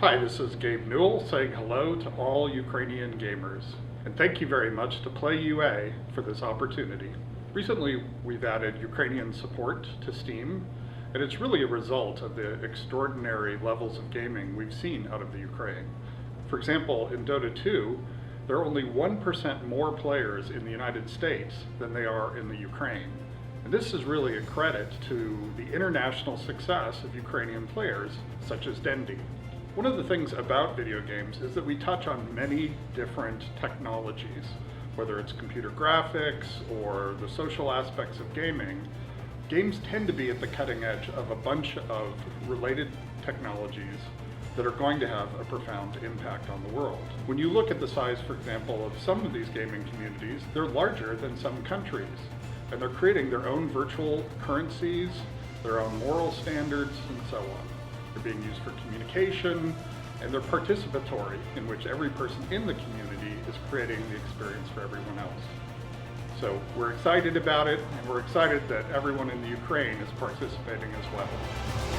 Hi, this is Gabe Newell saying hello to all Ukrainian gamers. And thank you very much to Play UA for this opportunity. Recently, we've added Ukrainian support to Steam, and it's really a result of the extraordinary levels of gaming we've seen out of the Ukraine. For example, in Dota 2, there are only 1% more players in the United States than they are in the Ukraine. And this is really a credit to the international success of Ukrainian players, such as Dendi. One of the things about video games is that we touch on many different technologies, whether it's computer graphics or the social aspects of gaming. Games tend to be at the cutting edge of a bunch of related technologies that are going to have a profound impact on the world. When you look at the size, for example, of some of these gaming communities, they're larger than some countries. And they're creating their own virtual currencies, their own moral standards, and so on. They're being used for communication, and they're participatory, in which every person in the community is creating the experience for everyone else. So we're excited about it, and we're excited that everyone in the Ukraine is participating as well.